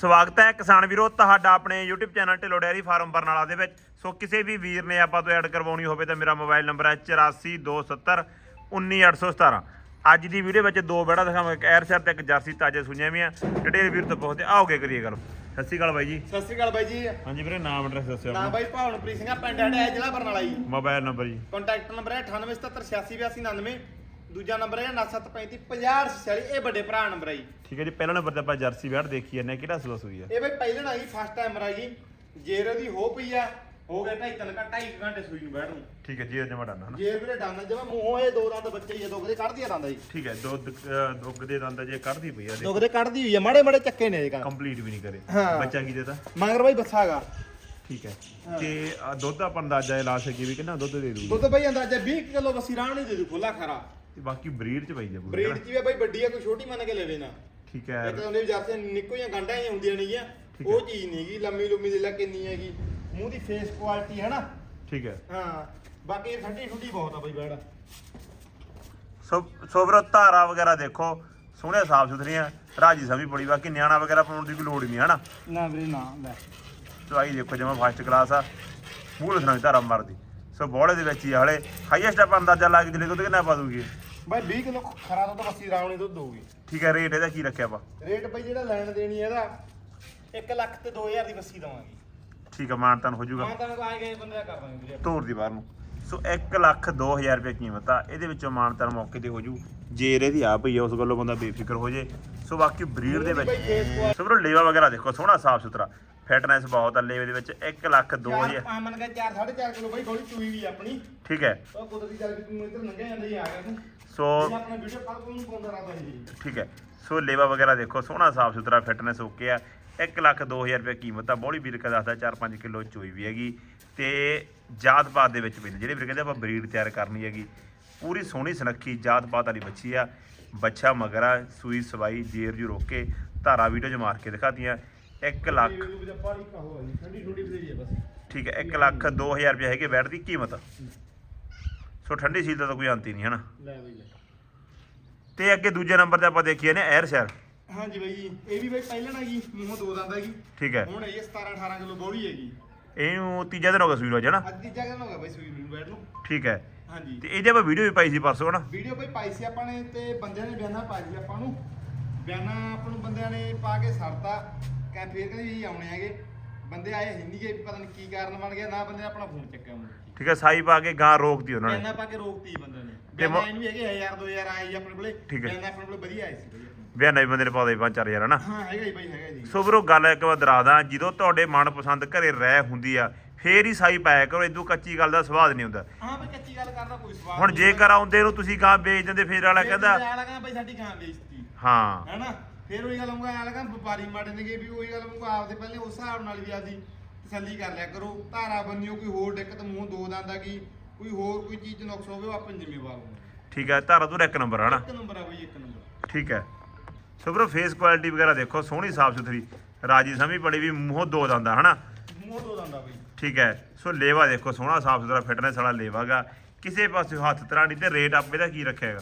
ਸਵਾਗਤ ਹੈ ਕਿਸਾਨ ਵੀਰੋ ਤੁਹਾਡਾ ਆਪਣੇ YouTube channel Dhillon dairy farm Barnala ਦੇ ਵਿੱਚ। ਸੋ ਕਿਸੇ ਵੀ ਵੀਰ ਨੇ ਆਪਾਂ ਤੋਂ ਐਡ ਕਰਵਾਉਣੀ ਹੋਵੇ ਤਾਂ ਮੇਰਾ ਮੋਬਾਈਲ ਨੰਬਰ ਹੈ 8427 19817 ਅੱਜ ਦੀ ਵੀਡੀਓ ਵਿੱਚ ਦੋ ਬੈੜਾ ਦਿਖਾਵਾਂਗੇ ਇੱਕ ਐਰ ਸ਼ਰ ਤੇ ਇੱਕ ਜਰਸੀ ਤਾਜੇ ਸੁਣੀਆਂ ਵੀਆਂ ਡਿਟੇਲ ਵੀਰ ਤੋਂ ਪੁੱਛਦੇ ਆਓਗੇ ਕਰੀਏ ਗੱਲ? ਸਤਿ ਸ਼੍ਰੀ ਅਕਾਲ ਬਾਈ ਜੀ। ਸਤਿ ਸ਼੍ਰੀ ਅਕਾਲ ਬਾਈ ਜੀ। ਹਾਂਜੀ ਵੀਰੇ ਨਾਮ ਐਡਰੈਸ ਦੱਸਿਓ ਨਾਮ ਬਾਈ ਭਾਵਨਪ੍ਰੀਤ ਸਿੰਘ ਆ ਪਿੰਡ ਹੜਿਆ ਜ਼ਿਲ੍ਹਾ ਬਰਨਾਲਾ ਜੀ। ਮੋਬਾਈਲ ਨੰਬਰ ਜੀ। ਕੰਟੈਕਟ ਨੰਬਰ ਹੈ 9877868299 ਦੂਜਾ ਨੰਬਰ ਹੈ 97355046 ਇਹ ਵੱਡੇ ਭਰਾ ਨੰਬਰ ਹੈ ਜੀ। ਠੀਕ ਹੈ ਜੀ ਪਹਿਲਾ ਨੰਬਰ ਤੇ ਆਪਾਂ ਜਰਸੀ ਬੈੜ ਦੇਖੀ ਜਾਂਦੇ ਹਾਂ ਕਿਹੜਾ ਸੂਆ ਸੂਈ ਹੈ ਇਹ ਬਾਈ ਪਹਿਲਾਂ ਨਾ ਜੀ ਫਸਟ ਟਾਈਮ ਆ ਜੀ ਜੇਰ ਦੀ ਹੋ ਪਈ ਆ ਹੋ ਗਿਆ ਢਾਈ ਤਿੰਨ ਘੰਟਾ 2 ਘੰਟੇ ਸੂਈ ਨੂੰ ਬੈਠ ਨੂੰ। ਠੀਕ ਹੈ ਜੀ ਜਮਾ ਡਾਨਾ ਹਨਾ? ਜੇਰ ਵੀਰੇ ਡਾਂਦਾ ਜਿਵੇਂ ਮੂੰਹੋਂ ਇਹ ਦੋ ਦੰਦ ਬੱਚੇ ਹੀ ਆ ਦੇ ਕੱਢਦੀ ਆ ਦੰਦ ਜੀ ਠੀਕ ਹੈ ਅਹ, ਦੁੱਧ ਦੇ ਦੰਦ ਜੇ ਕੱਢਦੀ ਪਈ ਆ ਦੇ ਕੱਢਦੀ ਹੋਈ ਆ ਮਾੜੇ ਮਾੜੇ ਚੱਕੇ ਨੇ ਇਹ ਕੰਪਲੀਟ ਵੀ ਨਹੀਂ ਕਰੇ। ਹਾਂ। ਬੱਚਾ ਕੀ ਦੇਤਾ? ਮਗਰ ਬਾਈ ਬੱਸਾਗਾ ਠੀਕ ਹੈ। ਤੇ ਦੁੱਧ ਆਪਾਂ ਅੰਦਾਜ਼ਾ ਇਹ ਲਾ ਸਕੀਏ ਵੀ ਕਿੰਨਾ ਦੁੱਧ ਦੇ ਦੂਗੀ? ਦੁੱਧ ਬਾਈ ਅੰਦਾਜ਼ਾ 20 ਕਿਲੋ ਬਸੀ ਰਾਣ ਨਹੀਂ ਦੇ ਦੂ ਖੁੱਲਾ ਖਰਾ। ਤੇ ਬਾਕੀ ਬਰੀਡ ਚ ਪਈ ਜਾ ਪੂਰੀ ਬਰੀਡ ਆ ਬਾਈ ਵੱਡੀ ਆ ਕੋਈ ਛੋਟੀ ਮੰਨ ਕੇ ਲੈਵੇ ਨਾ ਠੀਕ ਹੈ। ਇੱਕ ਤਾਂ ਉਹਨੇ ਜਾਤੇ ਨਿੱਕੋ ਜਿਹੀਆਂ ਗੰਢਾਂ ਹੀ ਹੁੰਦੀਆਂ ਨੇਗੀਆਂ ਉਹ ਚੀਜ਼ ਨਹੀਂਗੀ ਲੰਮੀ ਲੰਮੀ ਦੇ ਲਾ ਕਿੰਨੀ ਹੈਗੀ। ਮੂੰਹ ਦੀ ਫੇਸ ਕੁਆਲਿਟੀ ਹੈ ਨਾ? ਠੀਕ ਹੈ। ਹਾਂ ਬਾਕੀ ਠੰਡੀ ਠੁੰਡੀ ਬਹੁਤ ਆ ਬਈ ਬੈੜ। ਸੋ ਸੋ ਵੀਰੋ ਧਾਰਾ ਵਗੈਰਾ ਦੇਖੋ ਸੋਹਣੇ ਸਾਫ਼ ਸੁਥਰੀਆਂ ਰਾਜੀ ਸਮੀ ਬੜੀ ਬਾਕੀ ਨਿਆਣਾ ਵਗੈਰਾ ਪਾਉਣ ਦੀ ਕੋਈ ਲੋੜ ਹੀ ਨਹੀਂ ਹਨਾ ਨਾ? ਵੀਰੇ ਨਾ ਲੈ। ਚਵਾਈ ਦੇਖੋ ਜਿਵੇਂ ਫਸਟ ਕਲਾਸ ਆ। ਮੂੰਹ ਲਸਣਾ ਵੀ ਧਾਰਾ ਮਾਰਦੀ। ਸੋ ਬੋਲੇ ਦੇ ਵਿੱਚ ਹੀ ਆ ਹਲੇ। ਹਾਈਐਸਟ ਆਪਾਂ ਅੰਦਾਜ਼ਾ ਲਾ ਕੇ ਜਿਹੜੇ ਦੁੱਧ ਕਿੰਨਾ ਪਾ ਦੂਗੀ ਬਾਈ 20 ਕਿਲੋ ਖਰਾ ਦੁੱਧ ਬੱਸੀ ਰਾਵਣੀ ਦੁੱਧ ਹੋਊਗੀ ਠੀਕ ਹੈ ਰੇਟ ਇਹਦਾ ਕੀ ਰੱਖਿਆ ਆਪਾਂ? ਰੇਟ ਬਈ ਜਿਹੜਾ ਲੈਣ ਦੇਣੀ ਇਹਦਾ 1 ਲੱਖ ਤੇ 2000 ਦੀ ਬੱਸੀ ਦਵਾਂਗੇ। ਠੀਕ ਹੈ ਮਾਨਤਾਨ ਹੋ ਜਾਊਗਾ। ਤਾਂ ਆਏ ਗਏ ਬੰਦੇ ਦਾ ਕਰ ਦਾਂਗੇ ਵੀਰੇ। ਤੋਰ ਦੀ ਬਾਹਰ ਨੂੰ। ਸੋ 1 ਲੱਖ 2000 ਰੁਪਏ ਕੀਮਤ ਆ ਇਹਦੇ ਵਿੱਚੋਂ ਮਾਨਤਾਨ ਮੌਕੇ ਤੇ ਹੋ ਜੂ ਜੇ ਇਹਦੀ ਆ ਪਈ ਆ ਉਸ ਗੱਲੋਂ ਬੰਦਾ ਬੇਫਿਕਰ ਹੋ ਜੇ ਸੋ ਬਾਕੀ ਬਰੀਡ ਦੇ ਵਿੱਚ ਸੋ ਵੀਰੋ ਲੇਵਾ ਵਗੈਰਾ ਦੇਖੋ ਸੋਹਣਾ ਸਾਫ਼ ਸੁਥਰਾ। ਫਿਟਨੈਸ ਬਹੁਤ ਆ ਲੇਵੇ ਦੇ ਵਿੱਚ 1 ਲੱਖ 2000 ਚਾਰ ਮੰਨ ਕੇ 4 4.5 ਕਿਲੋ ਬਾਈ ਥੋੜੀ ਚੂਈ ਵੀ ਆਪਣੀ। ਠੀਕ ਹੈ। ਉਹ ਕੁਦਰਤੀ ਚੱਲ ਵੀ ਤੂੰ ਇੱਧਰ ਲੰਘਿਆ ਜਾਂਦਾ ਹੀ ਆ ਗਿਆ ਤੂੰ। ਸੋ ਆਪਣਾ ਵੀਡੀਓ ਕੱਲ ਨੂੰ ਪਾਉਂਦਾ ਰਹਦਾ ਜੀ। ਠੀਕ ਹੈ। ਸੋ ਲੇਵਾ ਵਗੈਰਾ ਦੇਖੋ ਸੋਹਣਾ ਸਾਫ਼ ਸੁਥਰਾ ਫਿਟਨੈਸ ਓਕੇ ਆ। 1 ਲੱਖ 2000 ਰੁਪਏ ਕੀਮਤ ਆ ਬੋਲੀ ਵੀਰ ਕਾ ਦੱਸਦਾ 4-5 ਕਿਲੋ ਚੋਈ ਵੀ ਹੈਗੀ। ਤੇ ਜਾਤ ਪਾਤ ਦੇ ਵਿੱਚ ਪੈਂਦੇ ਜਿਹੜੇ ਵੀਰ ਕਹਿੰਦੇ ਆਪਾਂ ਬਰੀਡ ਤਿਆਰ ਕਰਨੀ ਹੈਗੀ ਪੂਰੀ ਸੋਹਣੀ ਸੁਨੱਖੀ ਜਾਤ ਪਾਤ ਵਾਲੀ ਬੱਚੀ ਆ। ਬੱਚਾ ਮਗਰਾ ਸੂਈ ਸਵਾਈ ਜੇਰ ਜੂ ਰੋਕ ਕੇ ਧਾਰਾ ਵੀਡੀਓ 'ਚ ਮਾਰ ਕੇ ਦਿਖਾਤੀਆਂ। 1 ਲੱਖ। ਪਾਣੀ ਕਹੋ ਜੀ ਠੰਡੀ ਠੰਡੀ ਬਥੇਰੀ ਹੈ ਬਸ। ਠੀਕ ਹੈ 1 ਲੱਖ 2000 ਰੁਪਏ ਹੈਗੇ ਬੈਠ ਦੀ ਕੀਮਤ ਸੋ ਠੰਡੀ ਸੀਲ ਦਾ ਤਾਂ ਕੋਈ ਅੰਤ ਹੀ ਨਹੀਂ ਹਨਾ? ਤੇ ਅੱਗੇ ਦੂਜੇ ਨੰਬਰ ਤੇ ਆਪਾਂ ਦੇਖੀਏ ਨੇ 에ਅਰ ਸ਼ਹਿਰ ਹਾਂਜੀ ਬਾਈ ਇਹ ਵੀ ਬਾਈ ਪਹਿਲਾਂ ਨਾ ਜੀ ਮੂੰਹੋਂ ਦੋ ਦੰਦ ਹੈਗੀ। ਠੀਕ ਹੈ। ਹੁਣ ਇਹ 17 18 ਕਿਲੋ ਬੋਲੀ ਹੈਗੀ। ਇਹਨੂੰ ਤੀਜਾ ਦਿਨ ਹੋ ਗਿਆ ਸੂਈ ਨੂੰ ਜਣਾ ਅੱਜ ਤੀਜਾ ਦਿਨ ਹੋ ਗਿਆ ਬਾਈ ਸੂਈ ਨੂੰ ਬੈਠ ਨੂੰ। ਠੀਕ ਹੈ। ਹਾਂਜੀ। ਤੇ ਇਹਦੇ ਆਪਾਂ ਵੀਡੀਓ ਵੀ ਪਾਈ ਸੀ ਪਰਸੋਂ ਹਨਾ? ਵੀਡੀਓ ਬਾਈ ਪਾਈ ਸੀ ਆਪਾਂ ਨੇ ਤੇ ਬੰਦਿਆਂ ਨੇ ਬਿਆਨਾ ਪਾ ਜੀ ਆਪਾਂ ਨੂੰ। ਬਿਆਨਾ ਆਪਾਂ ਨੂੰ ਬੰਦਿਆਂ ਨੇ ਪਾ ਕੇ ਸਰਤਾ। ਕਹਿ ਫੇਰ ਕਹਿੰਦੇ ਜੀ ਆਉਣੇ ਹੈਗੇ। ਬੰਦੇ ਆਏ ਹੀ ਨਹੀਂਗੇ ਪਤਾ ਨਹੀਂ ਕੀ ਕਾਰਨ ਬਣ ਗਿਆ ਨਾ ਬੰਦੇ ਨੇ ਆਪਣਾ ਫੋਨ ਚੱਕਿਆ ਹੁਣ ਠੀਕ ਹੈ ਸਾਈ ਪਾ ਕੇ ਗਾਂ ਰੋਕਦੀ ਉਹਨਾਂ ਨੇ। ਬਿਆਨਾ ਪਾ ਕੇ ਰੋਕਤੀ ਬੰਦੇ ਨੇ। ਤੇ ਬਿਆਨਾ ਮ- ਇਹਨੂੰ ਵੀ ਹੈਗੇ 1000 2000 ਆਏ ਜੀ ਆਪਣੇ ਕੋਲੇ। ਠੀਕ ਹੈ। ਬਿਆਨਾ ਆਪਣੇ ਕੋਲੇ ਵਧੀਆ ਆਏ ਸੀ ਬਾਈ ਆਪਣੇ। ਬਿਆ ਨਵੇਂ ਬੰਦੇ ਨੇ ਪਾਉਂਦੇ ਪੰਜ ਚਾਰ ਹਜ਼ਾਰ ਹਨਾ? ਹਾਂ ਹੈਗਾ ਜੀ ਬਾਈ ਹੈਗਾ ਜੀ। ਸੋ ਵੀਰੋ ਗੱਲ ਇੱਕ ਵਾਰ ਦਰਾਦਾ ਜਦੋਂ ਤੁਹਾਡੇ ਮਨਪਸੰਦ ਘਰੇ ਰਹਿ ਹੁੰਦੀ ਆ ਫੇਰ ਹੀ ਸਾਈ ਪਾਇਆ ਕਰੋ ਇਦੋਂ ਕੱਚੀ ਗੱਲ ਦਾ ਸਵਾਦ ਨਹੀਂ ਹੁੰਦਾ। ਹਾਂ ਬਈ ਕੱਚੀ ਗੱਲ ਕਰਦਾ ਕੋਈ ਸਵਾਲ ਹੁਣ ਜੇਕਰ ਆਉਂਦੇ ਨੂੰ ਤੁਸੀਂ ਗਾਂ ਵੇਚ ਦਿੰਦੇ ਫੇਰ ਵਾਲਾ ਕਹਿੰਦਾ ਆਲਾ ਕਹਿੰਦਾ ਬਈ ਸਾਡੀ ਗਾਂ ਵੇਚਤੀ। ਹਾਂ। ਹੈਨਾ? ਫਿਰ ਉਹੀ ਗੱਲ ਆਉਂਗਾ ਆਲਾ ਕਹਿੰਦਾ ਵਪਾਰੀ ਮਾੜੇ ਨੇਗੇ ਵੀ ਉਹੀ ਗੱਲ ਆਉਂਗਾ ਆਪਦੇ ਪਹਿਲੇ ਉਸ ਹਿਸਾਬ ਨਾਲ ਵੀ ਆਦੀ ਤਸੱਲੀ ਕਰ ਲਿਆ ਕਰੋ। ਧਾਰਾ ਬੰਨਿਓ ਕੋਈ ਹੋਰ ਦਿੱਕਤ ਮੂੰਹ ਦੋ ਦੰਦ ਕੀ ਕੋਈ ਹੋਰ ਕੋਈ ਚੀਜ਼ ਨੁਕਸ ਹੋਵੇ ਉਹ ਆਪਾਂ ਜ਼ਿੰਮੇਵਾਰ ਹੋਵਾਂਗੇ ਠੀਕ ਹੈ ਧਾਰਾ ਤੋਂ ਇੱਕ ਨੰਬਰ ਹਨਾ? ਇੱਕ ਨੰਬਰ ਆ ਬਈ ਇੱਕ ਨੰਬਰ। ਠੀਕ ਹੈ। ਸੋ ਵੀਰੋ ਫੇਸ ਕੁਆਲਿਟੀ ਵਗੈਰਾ ਦੇਖੋ ਸੋਹਣੀ ਸਾਫ਼ ਸੁਥਰੀ। ਰਾਜੀ ਸਮੀ ਬੜੀ ਵੀ ਮੂੰਹੋਂ ਦੋ ਦੰਦਾ ਹਨਾ? ਮੂੰਹ ਦੋ ਦੰਦ ਬਈ। ਠੀਕ ਹੈ। ਸੋ ਲੇਵਾ ਦੇਖੋ ਸੋਹਣਾ ਸਾਫ਼ ਸੁਥਰਾ ਫਿਟਨੈਸ ਵਾਲਾ ਲੇਵਾਗਾ ਕਿਸੇ ਪਾਸੇ ਹੱਥ ਤਰਾ ਨਹੀਂ ਤੇ ਰੇਟ ਆਪੇ ਦਾ ਕੀ ਰੱਖਿਆਗਾ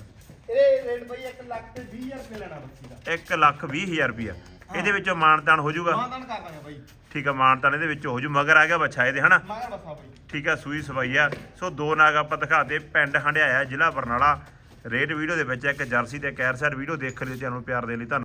ਇਹਦੇ ਰੇਟ ਬਈ 1 ਲੱਖ ਤੇ 20000 ਰੁਪਏ ਲੈਣਾ ਬੱਚੀ ਦਾ। 1 ਲੱਖ 20 ਹਜ਼ਾਰ ਰੁਪਿਆ ਇਹਦੇ ਵਿੱਚੋਂ ਮਾਨਤਾਨ ਹੋ ਜਾਊਗਾ? ਮਾਨਦਾਨ ਕਰ ਦਾਂਗੇ ਬਈ। ਠੀਕ ਹੈ ਮਾਨਤਾਨ ਇਹਦੇ ਵਿੱਚ ਹੋ ਜੂ ਮਗਰ ਆ ਗਿਆ ਬੱਚਾ ਇਹਦੇ ਹਨਾ? ਮਾਗਾ ਬਸਾ ਬਈ। ਠੀਕ ਹੈ ਸੂਈ ਸਵਾਈ ਆ। ਸੋ ਦੋ ਨਾਗ ਆਪਾਂ ਦਿਖਾਤੇ ਪਿੰਡ ਹੰਡਿਆਇਆ ਜ਼ਿਲ੍ਹਾ ਬਰਨਾਲਾ। ਰੇਟ ਵੀਡੀਓ ਦੇ ਵਿੱਚ ਇੱਕ ਜਰਸੀ ਤੇ ਕੈਰਸਰ ਵੀਡੀਓ ਦੇਖ ਲਿਓ ਤੁਹਾਨੂੰ ਪਿਆਰ ਦੇਣ ਲਈ ਧੰਨਵਾਦ।